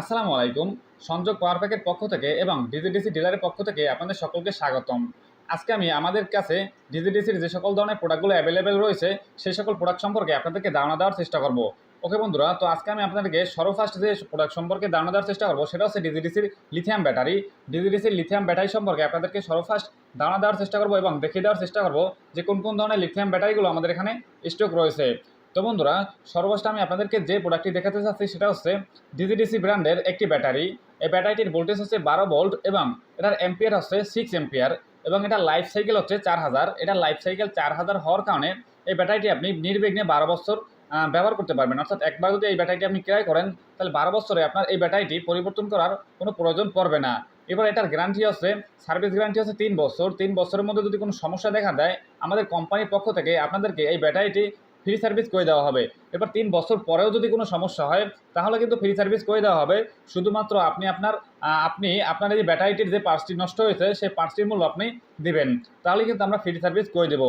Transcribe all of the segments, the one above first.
আসসালামু আলাইকুম। সংযোগ পাওয়ার প্যাকের পক্ষ থেকে এবং ডিজিডিসি ডিলারের পক্ষ থেকে আপনাদের সকলকে স্বাগতম। আজকে আমি আমাদের কাছে ডিজিডিসির যে সকল ধরনের প্রোডাক্টগুলো অ্যাভেলেবেল রয়েছে সেই সকল প্রোডাক্ট সম্পর্কে আপনাদেরকে ধারণা দেওয়ার চেষ্টা করব। ওকে বন্ধুরা, তো আজকে আমি আপনাদেরকে সর্বফার্স্ট যে প্রোডাক্ট সম্পর্কে ধারণা দেওয়ার চেষ্টা করব, সেটা হচ্ছে ডিজিডিসির লিথিয়াম ব্যাটারি ডিজিডিসির লিথিয়াম ব্যাটারি সম্পর্কে আপনাদেরকে সর্বফার্স্ট ধারণা দেওয়ার চেষ্টা করব এবং দেখিয়ে দেওয়ার চেষ্টা করব যে কোন কোন ধরনের লিথিয়াম ব্যাটারিগুলো আমাদের এখানে স্টক রয়েছে। তো বন্ধুরা সর্বশেষ আমি আপনাদেরকে যে প্রোডাক্টটি দেখাতে চাচ্ছি সেটা হচ্ছে ডিজিডিসি ব্র্যান্ডের একটি ব্যাটারি এই ব্যাটারিটির ভোল্টেজ হচ্ছে বারো ভোল্ট এবং এটার এম্পিয়ার হচ্ছে সিক্স এম্পিয়ার এবং এটা লাইফ সাইকেল হচ্ছে চার হাজার। এটা লাইফ সাইকেল চার হাজার হওয়ার কারণে এই ব্যাটারিটি আপনি নির্বিঘ্নে বারো বছর ব্যবহার করতে পারবেন। অর্থাৎ একবার যদি এই ব্যাটারিটি আপনি ক্রয় করেন, তাহলে বারো বছরে আপনার এই ব্যাটারিটি পরিবর্তন করার কোনো প্রয়োজন পড়বে না। এবার এটার গ্যারান্টি হচ্ছে সার্ভিস গ্যারান্টি হচ্ছে তিন বছর। তিন বছরের মধ্যে যদি কোনো সমস্যা দেখা দেয়, আমাদের কোম্পানির পক্ষ থেকে আপনাদেরকে এই ব্যাটারিটি ফ্রি সার্ভিস করে দেওয়া হবে। এবার তিন বছর পরেও যদি কোনো সমস্যা হয়, তাহলে কিন্তু ফ্রি সার্ভিস করে দেওয়া হবে। শুধুমাত্র আপনি আপনার আপনি আপনার এই ব্যাটারিটির যে পার্টসটি নষ্ট হয়েছে, সেই পার্টসটির মূল্য আপনি দিবেন। তাহলে কিন্তু আমরা ফ্রি সার্ভিস করে দেবো।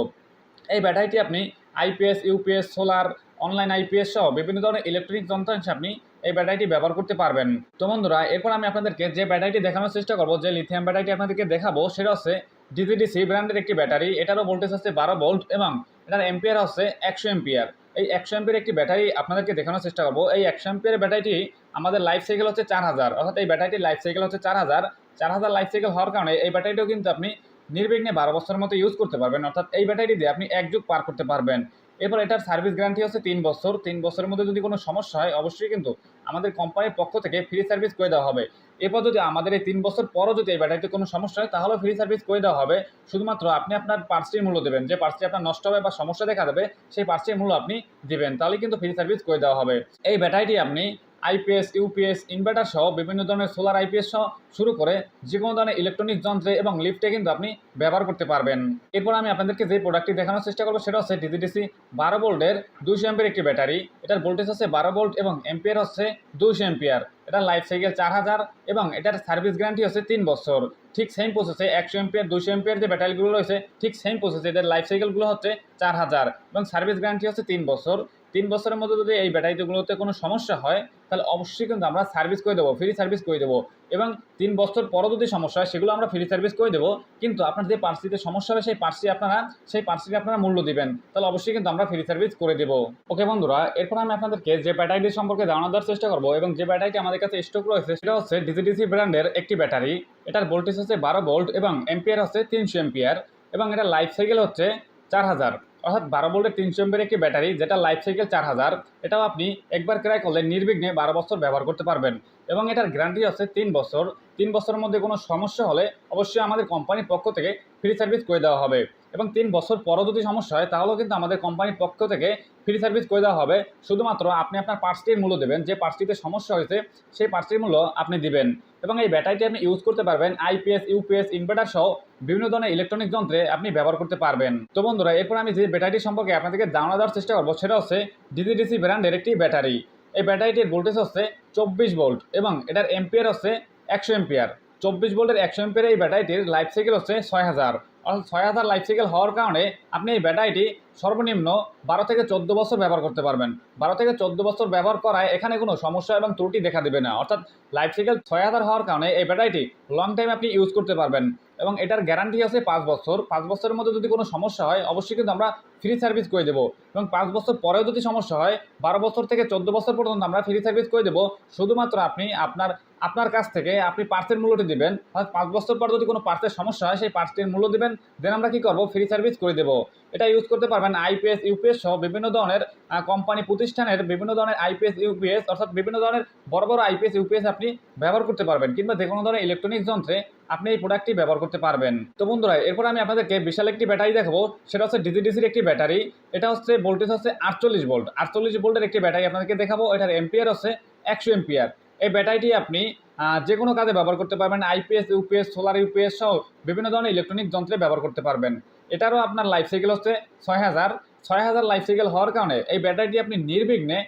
এই ব্যাটারিটি আপনি IPS UPS solar, online IPS সহ বিভিন্ন ধরনের ইলেকট্রনিক যন্ত্রাংশে আপনি এই ব্যাটারিটি ব্যবহার করতে পারবেন। তো বন্ধুরা, এরপর আমি আপনাদেরকে যে ব্যাটারিটি দেখানোর চেষ্টা করব, যে লিথিয়াম ব্যাটারিটি আপনাদেরকে দেখাবো, সেটা হচ্ছে ডিজিডিসি ব্র্যান্ডের একটি ব্যাটারি। এটারও ভোল্টেজ হচ্ছে বারো ভোল্ট এবং এটার এম্পিয়ার হচ্ছে একশো এম্পিয়ার এই একশো এম্পিয়ার একটি ব্যাটারি আপনাদেরকে দেখানোর চেষ্টা করব। এই একশো এম্পিয়ার ব্যাটারিটি আমাদের লাইফ সাইকেল হচ্ছে চার হাজার। অর্থাৎ এই ব্যাটারিটির লাইফ সাইকেল হচ্ছে চার হাজার। চার হাজার লাইফ সাইকেল হওয়ার কারণে এই ব্যাটারিটিও কিন্তু আপনি নির্বিঘ্নে বারো বছরের মতো ইউজ করতে পারবেন। অর্থাৎ এই ব্যাটারি দিয়ে আপনি এক যুগ পার করতে পারবেন। এরপর এটার সার্ভিস গ্যারান্টি হচ্ছে তিন বছর। তিন বছরের মধ্যে যদি কোনো সমস্যা হয়, অবশ্যই কিন্তু আমাদের কোম্পানির পক্ষ থেকে ফ্রি সার্ভিস করে দেওয়া হবে। এরপর যদি আমাদের এই তিন বছর পরও যদি এই ব্যাটারিতে কোনো সমস্যা হয়, তাহলেও ফ্রি সার্ভিস করে দেওয়া হবে। শুধুমাত্র আপনি আপনার পার্টসটির মূল্য দেবেন। যে পার্টসটি আপনার নষ্ট হবে বা সমস্যা দেখা দেবে, সেই পার্টসটির মূল্য আপনি দেবেন। তাহলে কিন্তু ফ্রি সার্ভিস করে দেওয়া হবে। এই ব্যাটারিটি আপনি আইপিএস, ইউপিএস, ইনভার্টার সহ বিভিন্ন ধরনের সোলার আইপিএস সহ শুরু করে যে কোনো ধরনের ইলেকট্রনিক যন্ত্রে এবং লিফটে কিন্তু আপনি ব্যবহার করতে পারবেন। এরপর আমি আপনাদেরকে যে প্রোডাক্টটি দেখানোর চেষ্টা করব সেটা হচ্ছে ডিজিডিসি বারো ভোল্টের দুইশো এম্পিয়ার একটি ব্যাটারি। এটার ভোল্টেজ হচ্ছে বারো ভোল্ট এবং এম্পিয়ার হচ্ছে দুইশো এম্পিয়ার এটার লাইফ সাইকেল চার হাজার এবং এটার সার্ভিস গ্যারান্টি হচ্ছে তিন বছর। ঠিক সেম প্রসেসে একশো এম্পিয়ার দুশো এম্পিয়ার যে ব্যাটারিগুলো রয়েছে, ঠিক সেম প্রসেসে এদের লাইফ সাইকেলগুলো হচ্ছে চার হাজার এবং সার্ভিস গ্যারান্টি হচ্ছে তিন বছর। তিন বছরের মধ্যে যদি এই ব্যাটারিগুলোতে কোনো সমস্যা হয়, তাহলে অবশ্যই কিন্তু আমরা সার্ভিস করে দেবো ফ্রি সার্ভিস করে দেবো। এবং তিন বছর পরও যদি সমস্যা হয়, সেগুলো আমরা ফ্রি সার্ভিস করে দেবো। কিন্তু আপনার যে পার্সিতে সমস্যা হবে, সেই পার্সি আপনারা, সেই পার্সিকে আপনারা মূল্য দিবেন। তাহলে অবশ্যই কিন্তু আমরা ফ্রি সার্ভিস করে দেবো। ওকে বন্ধুরা, এরপর আমি আপনাদেরকে যে ব্যাটারিটি সম্পর্কে ধারণা দেওয়ার চেষ্টা করব এবং যে ব্যাটারিটি আমাদের কাছে স্টক রয়েছে, সেটা হচ্ছে ডিজিডিসি ব্র্যান্ডের একটি ব্যাটারি। এটার ভোল্টেজ হচ্ছে বারো ভোল্ট এবং এম্পিয়ার হচ্ছে তিনশো এম্পিয়ার এবং এটার লাইফ সাইকেল হচ্ছে চার হাজার। অর্থাৎ বারো ভোল্টের তিনশো এম্পিয়ার একটি ব্যাটারি, যেটা লাইফ সাইকেল চার হাজার, এটাও আপনি একবার ক্রয় করলে নির্বিঘ্নে বারো বছর ব্যবহার করতে পারবেন। এবং এটার গ্যারান্টি আছে তিন বছর। তিন বছরের মধ্যে কোনো সমস্যা হলে অবশ্যই আমাদের কোম্পানির পক্ষ থেকে ফ্রি সার্ভিস করে দেওয়া হবে। এবং তিন বছর পরও যদি সমস্যা হয়, তাহলেও কিন্তু আমাদের কোম্পানির পক্ষ থেকে ফ্রি সার্ভিস করে দেওয়া হবে। শুধুমাত্র আপনি আপনার পার্টসটির মূল্য দেবেন, যে পার্টসটিতে সমস্যা হয়েছে, সেই পার্টসটির মূল্য আপনি দিবেন। এবং এই ব্যাটারিটি আপনি ইউজ করতে পারবেন আইপিএস ইউপিএস ইনভার্টার সহ বিভিন্ন ধরনের ইলেকট্রনিক যন্ত্রে আপনি ব্যবহার করতে পারবেন। তো বন্ধুরা, এরপর আমি যে ব্যাটারিটি সম্পর্কে আপনাদেরকে ধারণা দেওয়ার চেষ্টা করব, সেটা হচ্ছে ডিজিডিসি ব্র্যান্ডের একটি ব্যাটারি এই ব্যাটারিটির ভোল্টেজ হচ্ছে চব্বিশ ভোল্ট এবং এটার এম্পিয়ার হচ্ছে একশো এম্পিয়ার চব্বিশ ভোল্টের একশো এম্পিয়ার এই ব্যাটারিটির লাইফ সাইকেল হচ্ছে ছয় হাজার। ছয় হাজার লাইফ সাইকেল হওয়ার কারণে আপনি এই ব্যাটারিটি সর্বনিম্ন বারো থেকে চোদ্দ বছর ব্যবহার করতে পারবেন। বারো থেকে চোদ্দ বছর ব্যবহার করায় এখানে কোনো সমস্যা এবং ত্রুটি দেখা দেবে না। অর্থাৎ লাইফ সাইকেল ছয় হাজার হওয়ার কারণে এই ব্যাটারিটি লং টাইম আপনি ইউজ করতে পারবেন এবং এটার গ্যারান্টি আছে পাঁচ বছর। পাঁচ বছরের মধ্যে যদি কোনো সমস্যা হয়, অবশ্যই কিন্তু আমরা ফ্রি সার্ভিস করে দেবো এবং পাঁচ বছর পরেও যদি সমস্যা হয়, বারো বছর থেকে চোদ্দ বছর পর্যন্ত আমরা ফ্রি সার্ভিস করে দেবো। শুধুমাত্র আপনি আপনার আপনার কাছ থেকে আপনি পার্সের মূল্যটি দিবেন। অর্থাৎ পাঁচ বছর পর যদি কোনো পার্সের সমস্যা হয়, সেই পার্সটির মূল্য দিবেন। দেন আমরা কী করব? ফ্রি সার্ভিস করে দেবো। এটা ইউজ করতে পারবেন আইপিএস ইউপিএস সহ বিভিন্ন ধরনের কোম্পানি প্রতিষ্ঠানের বিভিন্ন ধরনের আইপিএস ইউপিএস অর্থাৎ বিভিন্ন ধরনের বড় বড় আইপিএস ইউপিএস আপনি ব্যবহার করতে পারবেন, কিংবা যে কোনো ধরনের ইলেকট্রনিক যন্ত্রে আপনি এই প্রোডাক্টটি ব্যবহার করতে পারবেন। তো বন্ধুরা, এরপর আমি আপনাদেরকে বিশাল একটি ব্যাটারি দেখাবো, সেটা হচ্ছে ডিজিডিসির একটি ব্যাটারি। এটা হচ্ছে ভোল্টেজ হচ্ছে আটচল্লিশ ভোল্ট আটচল্লিশ ভোল্টের একটি ব্যাটারি আপনাদেরকে দেখাবো, এটার এম্পিয়ার হচ্ছে একশো এম্পিয়ার এই ব্যাটারিটি আপনি যে কোনো কাজে ব্যবহার করতে পারবেন আইপিএস ইউপিএস সোলার ইউপিএস সহ বিভিন্ন ধরনের ইলেকট্রনিক যন্ত্রে ব্যবহার করতে পারবেন। এটারও আপনার লাইফ সাইকেল হচ্ছে ছয় হাজার। ছয় হাজার লাইফ সাইকেল হওয়ার কারণে এই ব্যাটারিটি আপনি নির্বিঘ্নে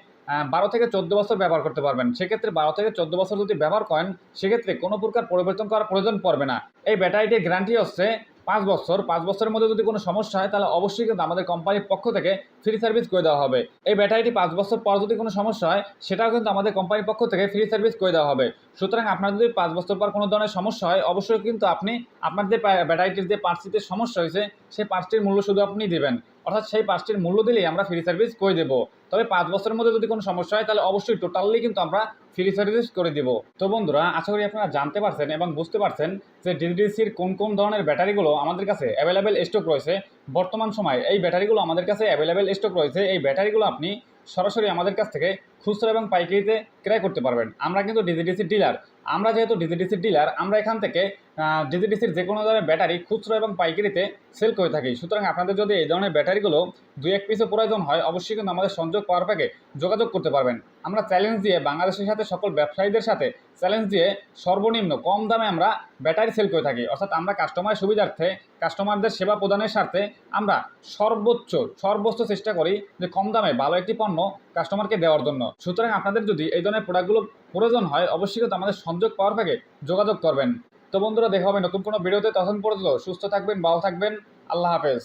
বারো থেকে চোদ্দ বছর ব্যবহার করতে পারবেন। সেক্ষেত্রে বারো থেকে চোদ্দ বছর যদি ব্যবহার করেন, সেক্ষেত্রে কোনো প্রকার পরিবর্তন করার প্রয়োজন পড়বে না। এই ব্যাটারিটির গ্যারান্টি হচ্ছে পাঁচ বছর, পাঁচ বছরের মধ্যে যদি কোনো সমস্যা হয়, তাহলে অবশ্যই কিন্তু আমাদের কোম্পানির পক্ষ থেকে ফ্রি সার্ভিস করে দেওয়া হবে। এই ব্যাটারিটি পাঁচ বছর পর যদি কোনো সমস্যা হয়, সেটাও কিন্তু আমাদের কোম্পানির পক্ষ থেকে ফ্রি সার্ভিস করে দেওয়া হবে। সুতরাং আপনার যদি পাঁচ বছর পর কোনো ধরনের সমস্যা হয়, অবশ্যই কিন্তু আপনি আপনার যে ব্যাটারিটির যে পার্সিতে সমস্যা হয়েছে সেই পাঁচটির মূল্য শুধু আপনি দেবেন। অর্থাৎ সেই পাঁচটির মূল্য দিলেই আমরা ফ্রি সার্ভিস করে দেবো। তবে পাঁচ বছরের মধ্যে যদি কোনো সমস্যা হয়, তাহলে অবশ্যই টোটালি কিন্তু আমরা ফ্রি সার্ভিস করে দিব। তো বন্ধুরা, আশা করি আপনারা জানতে পারছেন এবং বুঝতে পারছেন যে ডিজিডিসির কোন কোন ধরনের ব্যাটারিগুলো আমাদের কাছে অ্যাভেলেবেল স্টক রয়েছে। বর্তমান সময়ে এই ব্যাটারিগুলো আমাদের কাছে অ্যাভেলেবেল স্টক রয়েছে। এই ব্যাটারিগুলো আপনি সরাসরি আমাদের কাছ থেকে খুচরা এবং পাইকারিতে ক্রয় করতে পারবেন। আমরা কিন্তু ডিজিডিসি ডিলার আমরা যেহেতু ডিজিডিসির ডিলার আমরা এখান থেকে ডিজিডিসির যে কোনো ধরনের ব্যাটারি খুচরো এবং পাইকারিতে সেল করে থাকি। সুতরাং আপনাদের যদি এই ধরনের ব্যাটারিগুলো দুই এক পিসে প্রয়োজন হয়, অবশ্যই কিন্তু আমাদের সংযোগ পাওয়ার প্যাকে যোগাযোগ করতে পারবেন। আমরা চ্যালেঞ্জ দিয়ে বাংলাদেশের সাথে সকল ব্যবসায়ীদের সাথে চ্যালেঞ্জ দিয়ে সর্বনিম্ন কম দামে আমরা ব্যাটারি সেল করে থাকি। অর্থাৎ আমরা কাস্টমারের সুবিধার্থে কাস্টমারদের সেবা প্রদানের স্বার্থে আমরা সর্বোচ্চ সর্বোচ্চ চেষ্টা করি যে কম দামে ভালো একটি পণ্য কাস্টমারকে দেওয়ার জন্য। সুতরাং আপনাদের যদি এই ধরনের প্রোডাক্টগুলো প্রয়োজন হয়, অবশ্যই কিন্তু আমাদের সংযোগ পাওয়ার প্যাকে যোগাযোগ করবেন। তো বন্ধুরা, দেখা হবে নতুন কোনো ভিডিওতে। তখন পর্যন্ত সুস্থ থাকবেন, ভালো থাকবেন। আল্লাহ হাফেজ।